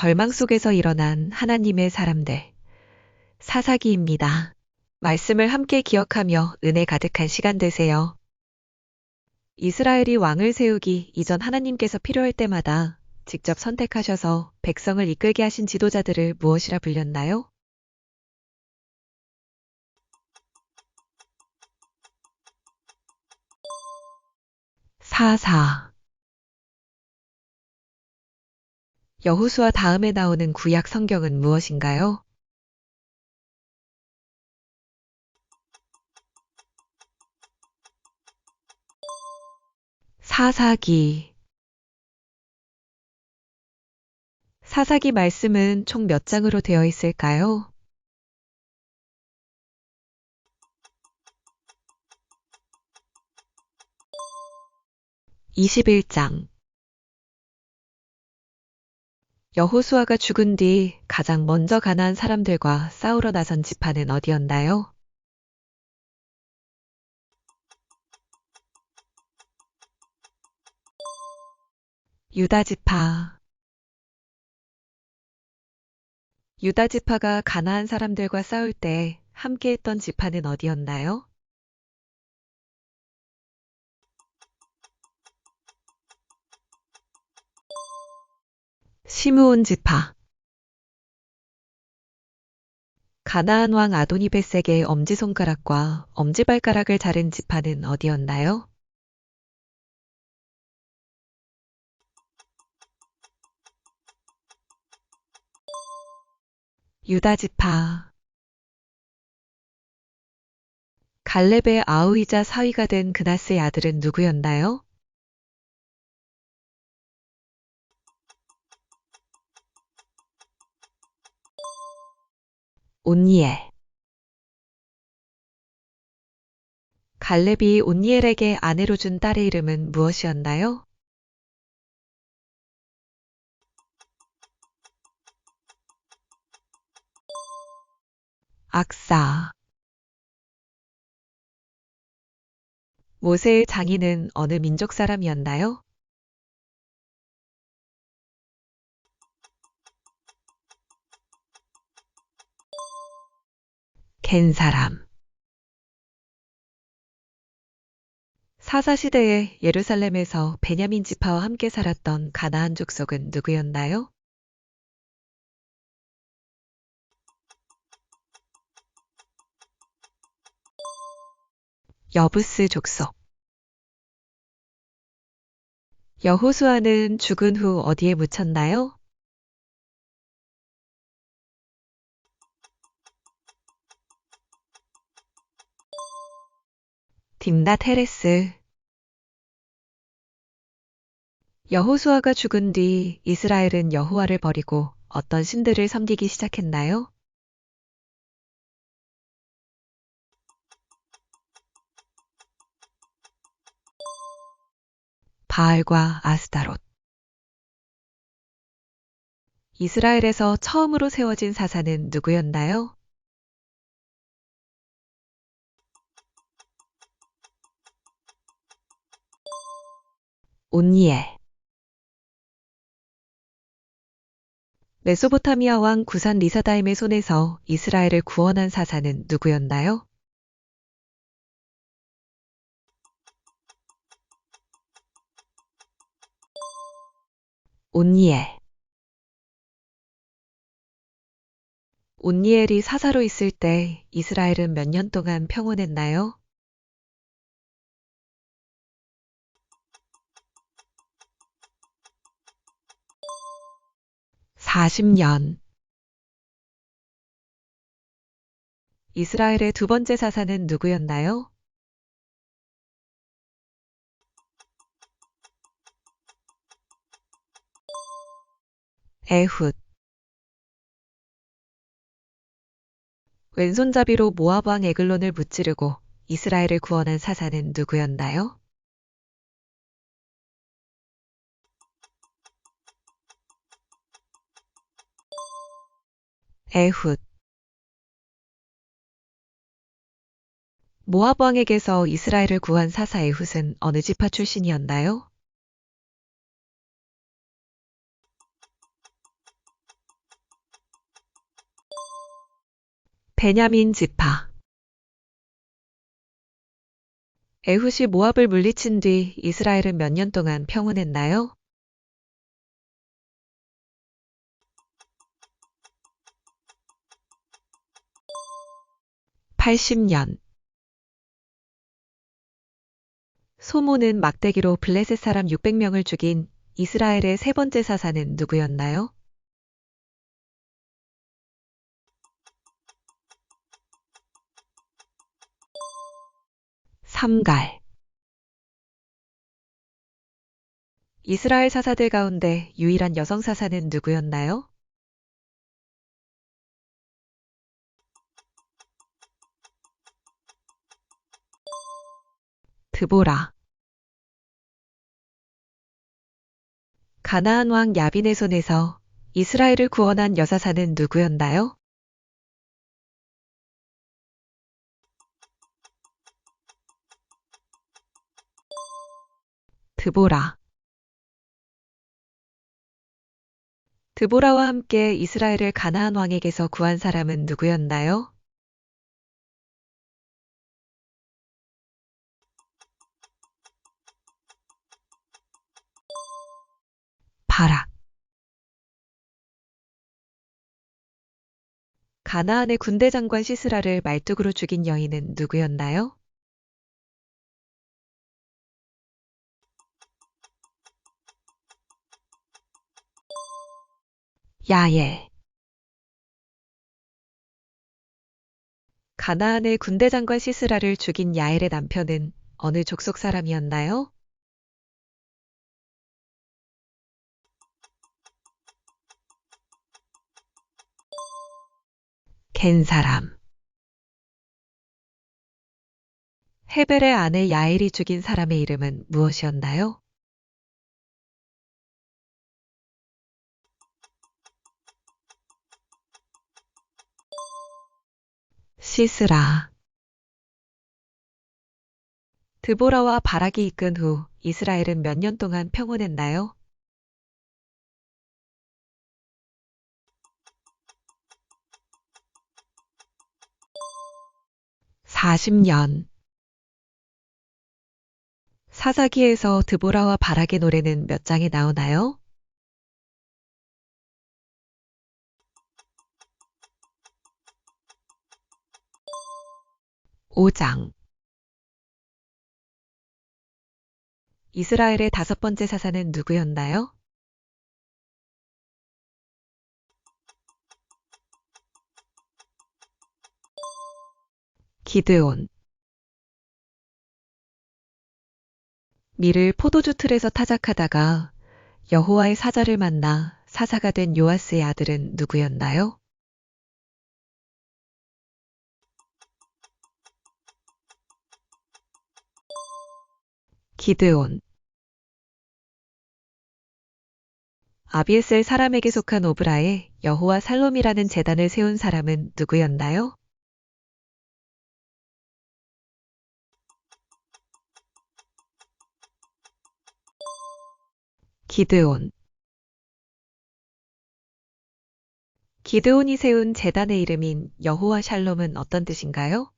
절망 속에서 일어난 하나님의 사람들. 사사기입니다. 말씀을 함께 기억하며 은혜 가득한 시간 되세요. 이스라엘이 왕을 세우기 이전 하나님께서 필요할 때마다 직접 선택하셔서 백성을 이끌게 하신 지도자들을 무엇이라 불렸나요? 사사 여호수아 다음에 나오는 구약 성경은 무엇인가요? 사사기 사사기 말씀은 총 몇 장으로 되어 있을까요? 21장 여호수아가 죽은 뒤 가장 먼저 가나안 사람들과 싸우러 나선 지파는 어디였나요? 유다 지파 유다 지파가 가나안 사람들과 싸울 때 함께 했던 지파는 어디였나요? 시므온 지파 가나안 왕 아도니베색의 엄지손가락과 엄지발가락을 자른 지파는 어디였나요? 유다 지파 갈렙의 아우이자 사위가 된 그나스의 아들은 누구였나요? 온니엘 갈렙이 온니엘에게 아내로 준 딸의 이름은 무엇이었나요? 악사 모세의 장인은 어느 민족 사람이었나요? 겐 사람 사사시대에 예루살렘에서 베냐민 지파와 함께 살았던 가나안 족속은 누구였나요? 여부스 족속 여호수아는 죽은 후 어디에 묻혔나요? 딥나 테레스 여호수아가 죽은 뒤 이스라엘은 여호와를 버리고 어떤 신들을 섬기기 시작했나요? 바알과 아스다롯 이스라엘에서 처음으로 세워진 사사는 누구였나요? 온니엘 메소포타미아 왕 구산 리사다임의 손에서 이스라엘을 구원한 사사는 누구였나요? 온니엘 온니엘이 사사로 있을 때 이스라엘은 몇 년 동안 평온했나요? 사십 년 이스라엘의 두 번째 사사는 누구였나요? 에훗 왼손잡이로 모압 왕 에글론을 무찌르고 이스라엘을 구원한 사사는 누구였나요? 에훗 모압 왕에게서 이스라엘을 구한 사사 에훗은 어느 지파 출신이었나요? 베냐민 지파 에훗이 모압을 물리친 뒤 이스라엘은 몇 년 동안 평온했나요? 80년 소모는 막대기로 블레셋 사람 600명을 죽인 이스라엘의 세 번째 사사는 누구였나요? 삼갈 이스라엘 사사들 가운데 유일한 여성 사사는 누구였나요? 드보라 가나안 왕 야빈의 손에서 이스라엘을 구원한 여사사는 누구였나요? 드보라 드보라와 함께 이스라엘을 가나안 왕에게서 구한 사람은 누구였나요? 바락 가나안의 군대 장관 시스라를 말뚝으로 죽인 여인은 누구였나요? 야엘 가나안의 군대 장관 시스라를 죽인 야엘의 남편은 어느 족속 사람이었나요? 겐 사람 헤벨의 아내 야엘이 죽인 사람의 이름은 무엇이었나요? 시스라 드보라와 바락이 이끈 후 이스라엘은 몇 년 동안 평온했나요? 사십 년 사사기에서 드보라와 바락의 노래는 몇 장에 나오나요? 오장 이스라엘의 다섯 번째 사사는 누구였나요? 기드온 밀을 포도주 틀에서 타작하다가 여호와의 사자를 만나 사사가 된 요아스의 아들은 누구였나요? 기드온 아비에셀 사람에게 속한 오브라에 여호와 살롬이라는 재단을 세운 사람은 누구였나요? 기드온 기드온이 세운 재단의 이름인 여호와 샬롬은 어떤 뜻인가요?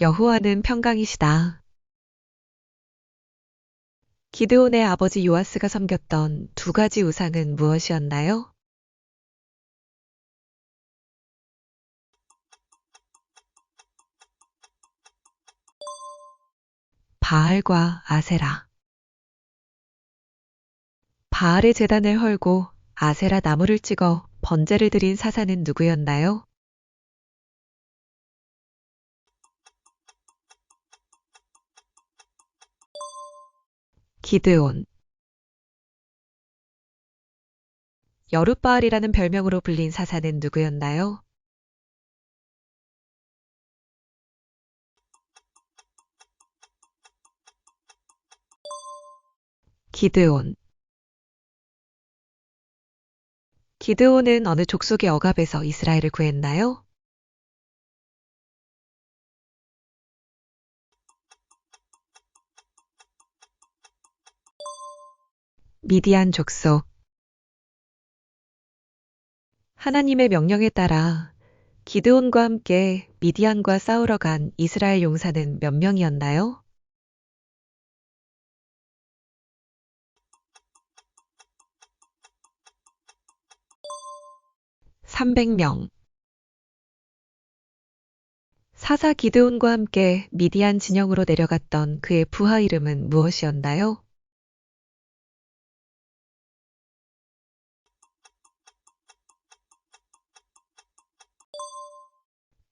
여호와는 평강이시다. 기드온의 아버지 요아스가 섬겼던 두 가지 우상은 무엇이었나요? 바알과 아세라. 바알의 재단을 헐고 아세라 나무를 찍어 번제를 드린 사사는 누구였나요? 기드온 여룻바알이라는 별명으로 불린 사사는 누구였나요? 기드온 기드온은 어느 족속의 억압에서 이스라엘을 구했나요? 미디안 족속 하나님의 명령에 따라 기드온과 함께 미디안과 싸우러 간 이스라엘 용사는 몇 명이었나요? 300명. 사사 기드온과 함께 미디안 진영으로 내려갔던 그의 부하 이름은 무엇이었나요?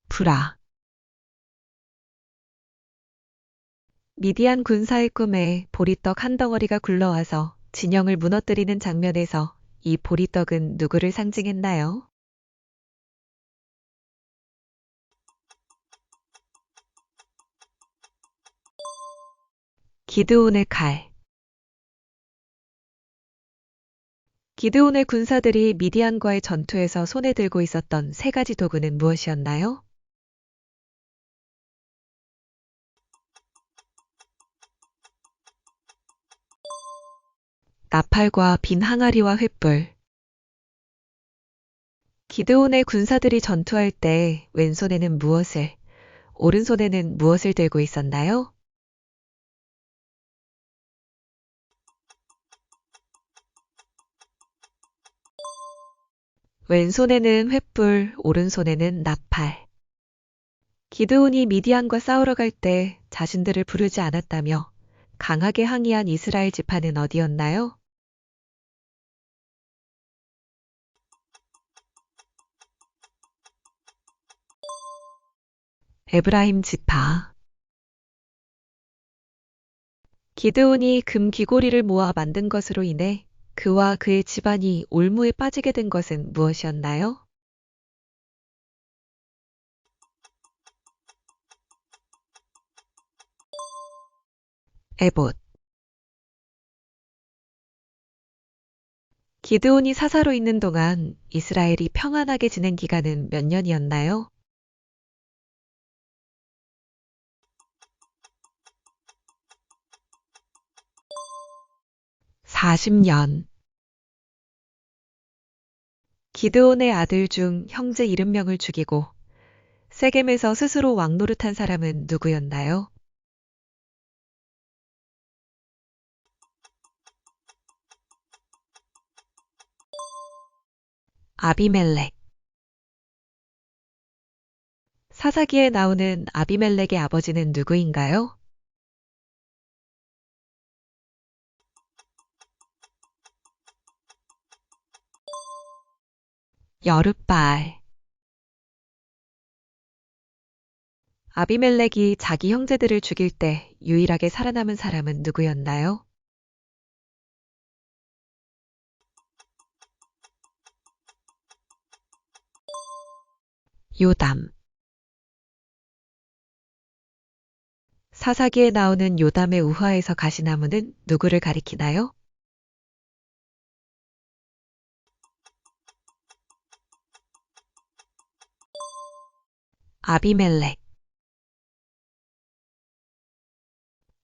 '브라' 미디안 군사의 꿈에 보리떡 한 덩어리가 굴러와서 진영을 무너뜨리는 장면에서 이 보리떡은 누구를 상징했나요? 기드온의 칼 기드온의 군사들이 미디안과의 전투에서 손에 들고 있었던 세 가지 도구는 무엇이었나요? 나팔과 빈 항아리와 횃불. 기드온의 군사들이 전투할 때 왼손에는 무엇을, 오른손에는 무엇을 들고 있었나요? 왼손에는 횃불, 오른손에는 나팔. 기드온이 미디안과 싸우러 갈 때 자신들을 부르지 않았다며 강하게 항의한 이스라엘 지파는 어디였나요? 에브라임 지파. 기드온이 금 귀고리를 모아 만든 것으로 인해 그와 그의 집안이 올무에 빠지게 된 것은 무엇이었나요? 에봇. 기드온이 사사로 있는 동안 이스라엘이 평안하게 지낸 기간은 몇 년이었나요? 40년. 기드온의 아들 중 형제 70명을 죽이고 세겜에서 스스로 왕노릇한 사람은 누구였나요? 아비멜렉. 사사기에 나오는 아비멜렉의 아버지는 누구인가요? 여룻발 아비멜렉이 자기 형제들을 죽일 때 유일하게 살아남은 사람은 누구였나요? 요담 사사기에 나오는 요담의 우화에서 가시나무는 누구를 가리키나요? 아비멜렉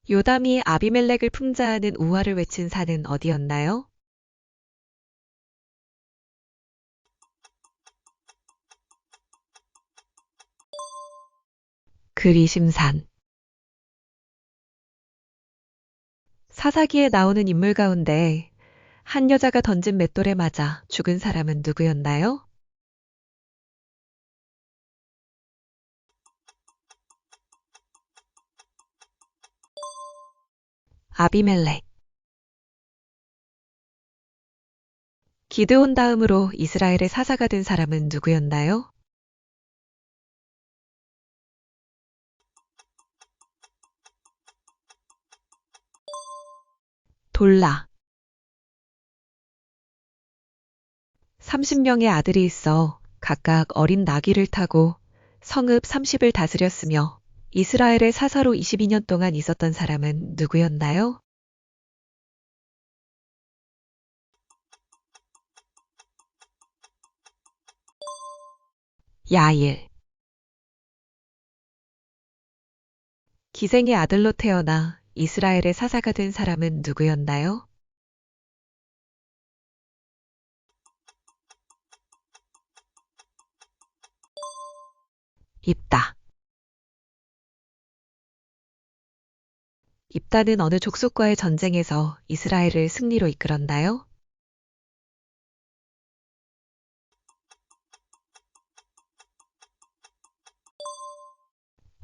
요담이 아비멜렉을 풍자하는 우화를 외친 산은 어디였나요? 그리심산 사사기에 나오는 인물 가운데 한 여자가 던진 맷돌에 맞아 죽은 사람은 누구였나요? 아비멜렉 기드온 다음으로 이스라엘의 사사가 된 사람은 누구였나요? 돌라 30명의 아들이 있어 각각 어린 나귀를 타고 성읍 30을 다스렸으며 이스라엘의 사사로 22년 동안 있었던 사람은 누구였나요? 야일. 기생의 아들로 태어나 이스라엘의 사사가 된 사람은 누구였나요? 입다. 입다는 어느 족속과의 전쟁에서 이스라엘을 승리로 이끌었나요?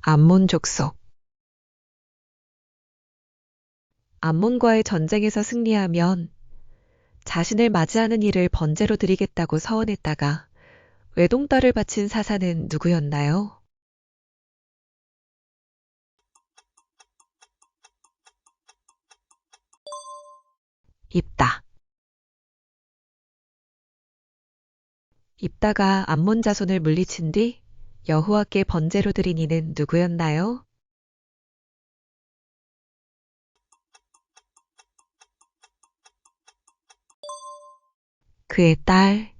암몬 족속. 암몬과의 전쟁에서 승리하면 자신을 맞이하는 일을 번제로 드리겠다고 서원했다가 외동딸을 바친 사사는 누구였나요? 입다. 입다가 암몬 자손을 물리친 뒤 여호와께 번제로 드린 이는 누구였나요? 그의 딸.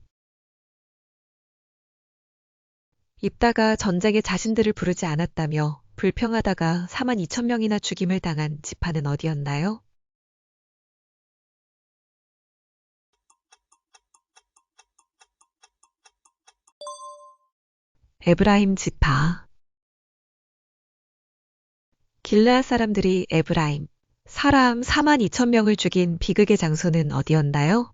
입다가 전쟁에 자신들을 부르지 않았다며 불평하다가 4만 2천 명이나 죽임을 당한 지파는 어디였나요? 에브라임 지파. 길르앗 사람들이 에브라임, 사람 4만 2천 명을 죽인 비극의 장소는 어디였나요?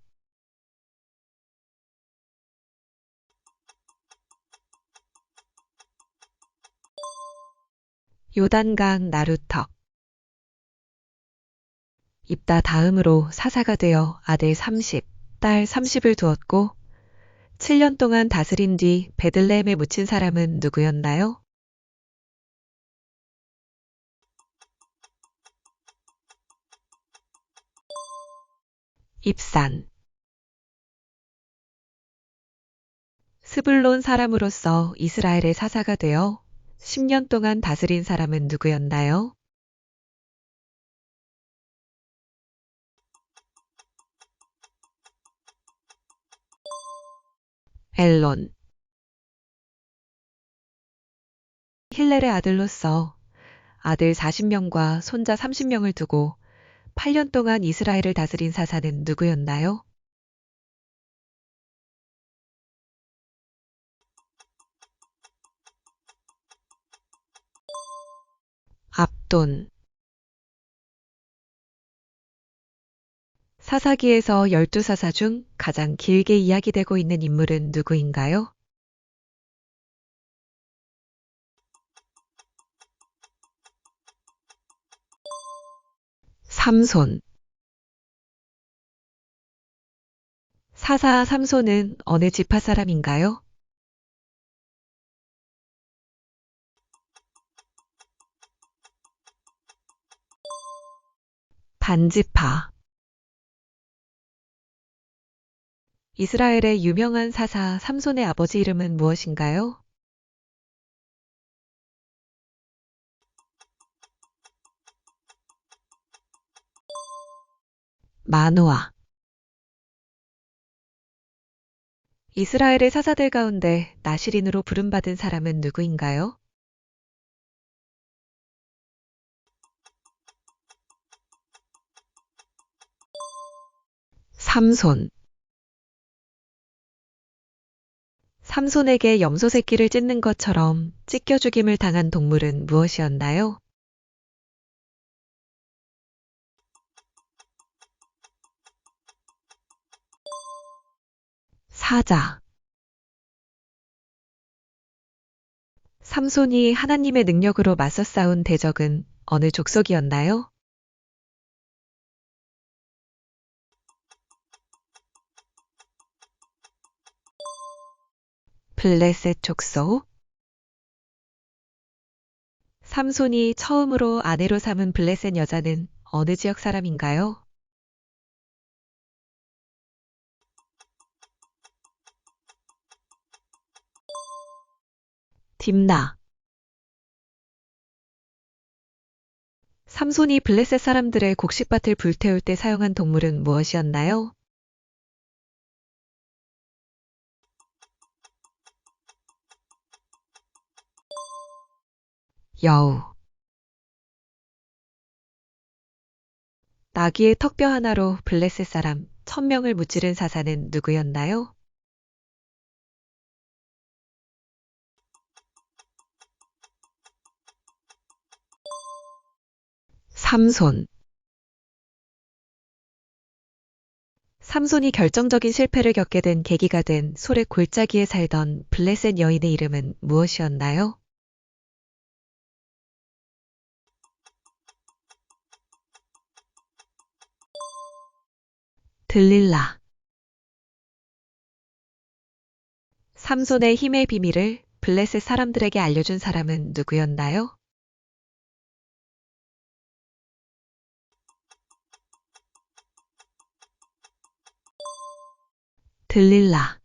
요단강 나루턱. 입다 다음으로 사사가 되어 아들 30, 딸 30을 두었고 7년 동안 다스린 뒤 베들레헴에 묻힌 사람은 누구였나요? 입산 스불론 사람으로서 이스라엘의 사사가 되어 10년 동안 다스린 사람은 누구였나요? 엘론 힐렐의 아들로서 아들 40명과 손자 30명을 두고 8년 동안 이스라엘을 다스린 사사는 누구였나요? 압돈 사사기에서 열두 사사 중 가장 길게 이야기되고 있는 인물은 누구인가요? 삼손 사사 삼손은 어느 지파 사람인가요? 반지파 이스라엘의 유명한 사사 삼손의 아버지 이름은 무엇인가요? 마노아 이스라엘의 사사들 가운데 나시린으로 부름받은 사람은 누구인가요? 삼손 삼손에게 염소 새끼를 찢는 것처럼 찢겨 죽임을 당한 동물은 무엇이었나요? 사자 삼손이 하나님의 능력으로 맞서 싸운 대적은 어느 족속이었나요? 블레셋 족속 삼손이 처음으로 아내로 삼은 블레셋 여자는 어느 지역 사람인가요? 딥나 삼손이 블레셋 사람들의 곡식밭을 불태울 때 사용한 동물은 무엇이었나요? 여우. 나귀의 턱뼈 하나로 블레셋 사람 천명을 무찌른 사사는 누구였나요? 삼손 삼손이 결정적인 실패를 겪게 된 계기가 된 솔의 골짜기에 살던 블레셋 여인의 이름은 무엇이었나요? 들릴라 삼손의 힘의 비밀을 블레셋 사람들에게 알려준 사람은 누구였나요? 들릴라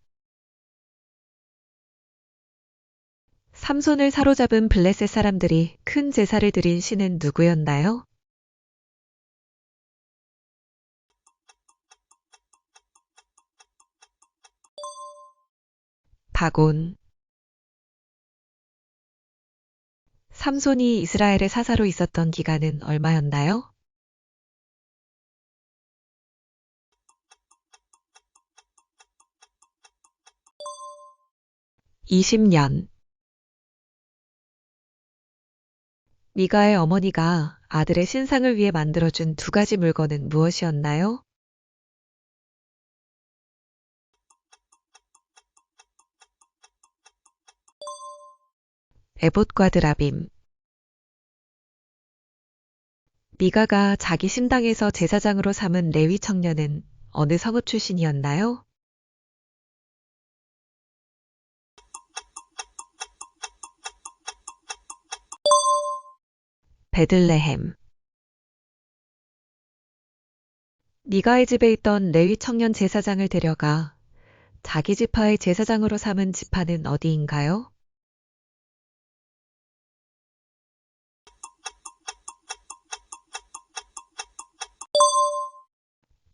삼손을 사로잡은 블레셋 사람들이 큰 제사를 드린 신은 누구였나요? 다곤 삼손이 이스라엘의 사사로 있었던 기간은 얼마였나요? 20년 미가의 어머니가 아들의 신상을 위해 만들어준 두 가지 물건은 무엇이었나요? 에봇과 드라빔 미가가 자기 신당에서 제사장으로 삼은 레위 청년은 어느 성읍 출신이었나요? 베들레헴 미가의 집에 있던 레위 청년 제사장을 데려가 자기 지파의 제사장으로 삼은 지파는 어디인가요?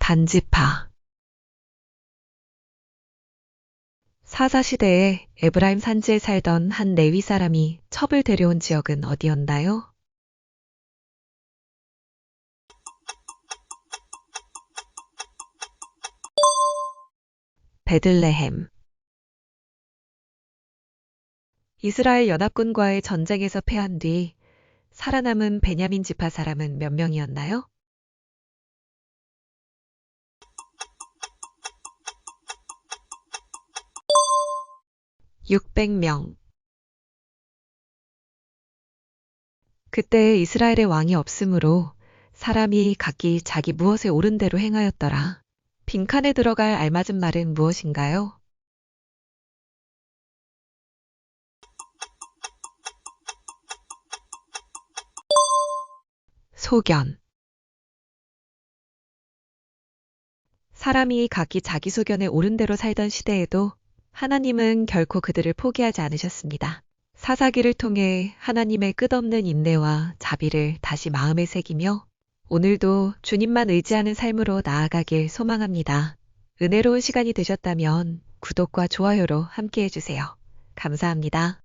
단지파 사사 시대에 에브라임 산지에 살던 한 레위 사람이 첩을 데려온 지역은 어디였나요? 베들레헴 이스라엘 연합군과의 전쟁에서 패한 뒤 살아남은 베냐민 지파 사람은 몇 명이었나요? 600명. 그때 이스라엘의 왕이 없으므로 사람이 각기 자기 무엇에 옳은 대로 행하였더라. 빈칸에 들어갈 알맞은 말은 무엇인가요? 소견. 사람이 각기 자기 소견에 옳은 대로 살던 시대에도 하나님은 결코 그들을 포기하지 않으셨습니다. 사사기를 통해 하나님의 끝없는 인내와 자비를 다시 마음에 새기며 오늘도 주님만 의지하는 삶으로 나아가길 소망합니다. 은혜로운 시간이 되셨다면 구독과 좋아요로 함께 해주세요. 감사합니다.